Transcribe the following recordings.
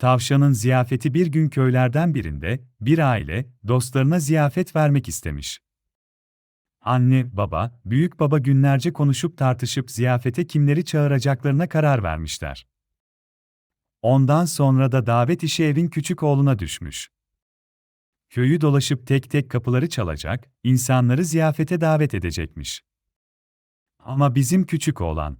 Tavşanın ziyafeti bir gün köylerden birinde, bir aile, dostlarına ziyafet vermek istemiş. Anne, baba, büyük baba günlerce konuşup tartışıp ziyafete kimleri çağıracaklarına karar vermişler. Ondan sonra da davet işi evin küçük oğluna düşmüş. Köyü dolaşıp tek tek kapıları çalacak, insanları ziyafete davet edecekmiş. Ama bizim küçük oğlan,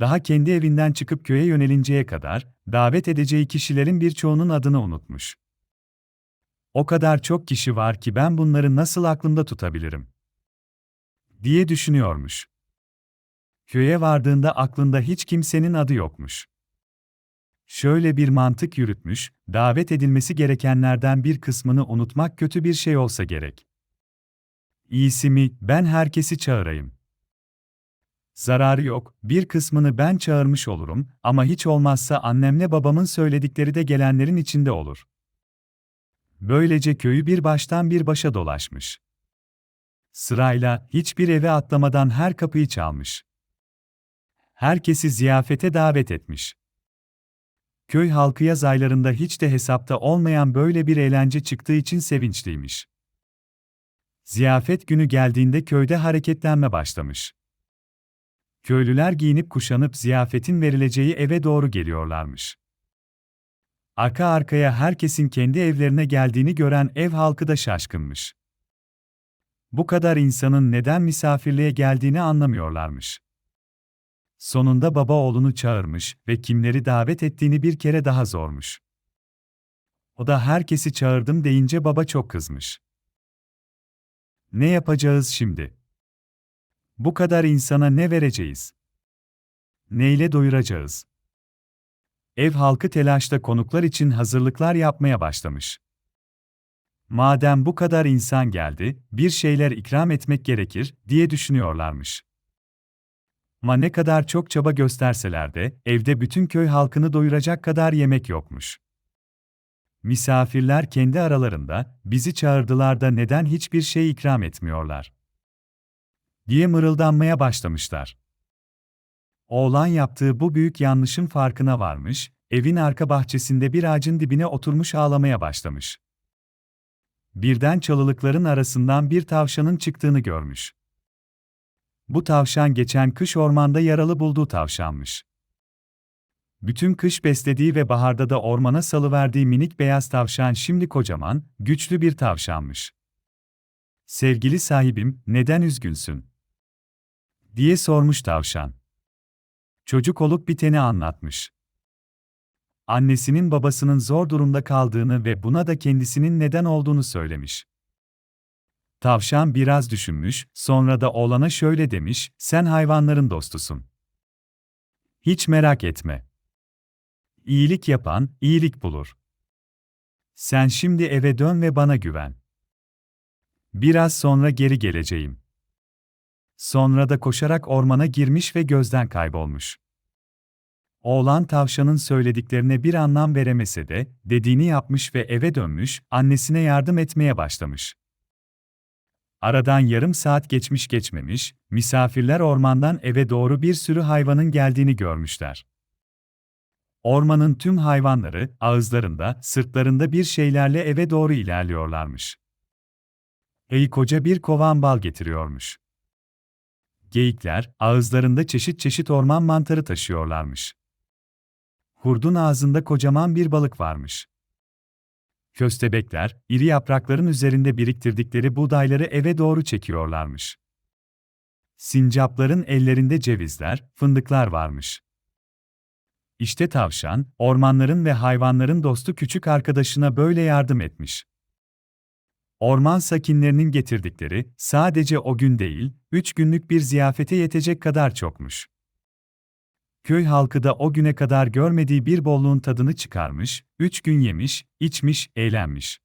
daha kendi evinden çıkıp köye yönelinceye kadar, davet edeceği kişilerin birçoğunun adını unutmuş. O kadar çok kişi var ki ben bunları nasıl aklımda tutabilirim? diye düşünüyormuş. Köye vardığında aklında hiç kimsenin adı yokmuş. Şöyle bir mantık yürütmüş, davet edilmesi gerekenlerden bir kısmını unutmak kötü bir şey olsa gerek. İyisi mi, ben herkesi çağırayım. Zararı yok, bir kısmını ben çağırmış olurum ama hiç olmazsa annemle babamın söyledikleri de gelenlerin içinde olur. Böylece köyü bir baştan bir başa dolaşmış. Sırayla, hiçbir eve atlamadan her kapıyı çalmış. Herkesi ziyafete davet etmiş. Köy halkı yaz aylarında hiç de hesapta olmayan böyle bir eğlence çıktığı için sevinçliymiş. Ziyafet günü geldiğinde köyde hareketlenme başlamış. Köylüler giyinip kuşanıp ziyafetin verileceği eve doğru geliyorlarmış. Arka arkaya herkesin kendi evlerine geldiğini gören ev halkı da şaşkınmış. Bu kadar insanın neden misafirliğe geldiğini anlamıyorlarmış. Sonunda baba oğlunu çağırmış ve kimleri davet ettiğini bir kere daha zormuş. O da herkesi çağırdım deyince baba çok kızmış. Ne yapacağız şimdi? Bu kadar insana ne vereceğiz? Neyle doyuracağız? Ev halkı telaşla konuklar için hazırlıklar yapmaya başlamış. Madem bu kadar insan geldi, bir şeyler ikram etmek gerekir diye düşünüyorlarmış. Ama ne kadar çok çaba gösterseler de evde bütün köy halkını doyuracak kadar yemek yokmuş. Misafirler kendi aralarında bizi çağırdılar da neden hiçbir şey ikram etmiyorlar? Diye mırıldanmaya başlamışlar. Oğlan yaptığı bu büyük yanlışın farkına varmış, evin arka bahçesinde bir ağacın dibine oturmuş ağlamaya başlamış. Birden çalılıkların arasından bir tavşanın çıktığını görmüş. Bu tavşan geçen kış ormanda yaralı bulduğu tavşanmış. Bütün kış beslediği ve baharda da ormana salıverdiği minik beyaz tavşan şimdi kocaman, güçlü bir tavşanmış. Sevgili sahibim, neden üzgünsün? Diye sormuş tavşan. Çocuk olup biteni anlatmış. Annesinin babasının zor durumda kaldığını ve buna da kendisinin neden olduğunu söylemiş. Tavşan biraz düşünmüş, sonra da oğlana şöyle demiş, sen hayvanların dostusun. Hiç merak etme. İyilik yapan, iyilik bulur. Sen şimdi eve dön ve bana güven. Biraz sonra geri geleceğim. Sonra da koşarak ormana girmiş ve gözden kaybolmuş. Oğlan tavşanın söylediklerine bir anlam veremese de, dediğini yapmış ve eve dönmüş, annesine yardım etmeye başlamış. Aradan yarım saat geçmiş geçmemiş, misafirler ormandan eve doğru bir sürü hayvanın geldiğini görmüşler. Ormanın tüm hayvanları, ağızlarında, sırtlarında bir şeylerle eve doğru ilerliyorlarmış. Ey koca bir kovan bal getiriyormuş. Geyikler, ağızlarında çeşit çeşit orman mantarı taşıyorlarmış. Hurdun ağzında kocaman bir balık varmış. Köstebekler, iri yaprakların üzerinde biriktirdikleri buğdayları eve doğru çekiyorlarmış. Sincapların ellerinde cevizler, fındıklar varmış. İşte tavşan, ormanların ve hayvanların dostu küçük arkadaşına böyle yardım etmiş. Orman sakinlerinin getirdikleri, sadece o gün değil, üç günlük bir ziyafete yetecek kadar çokmuş. Köy halkı da o güne kadar görmediği bir bolluğun tadını çıkarmış, üç gün yemiş, içmiş, eğlenmiş.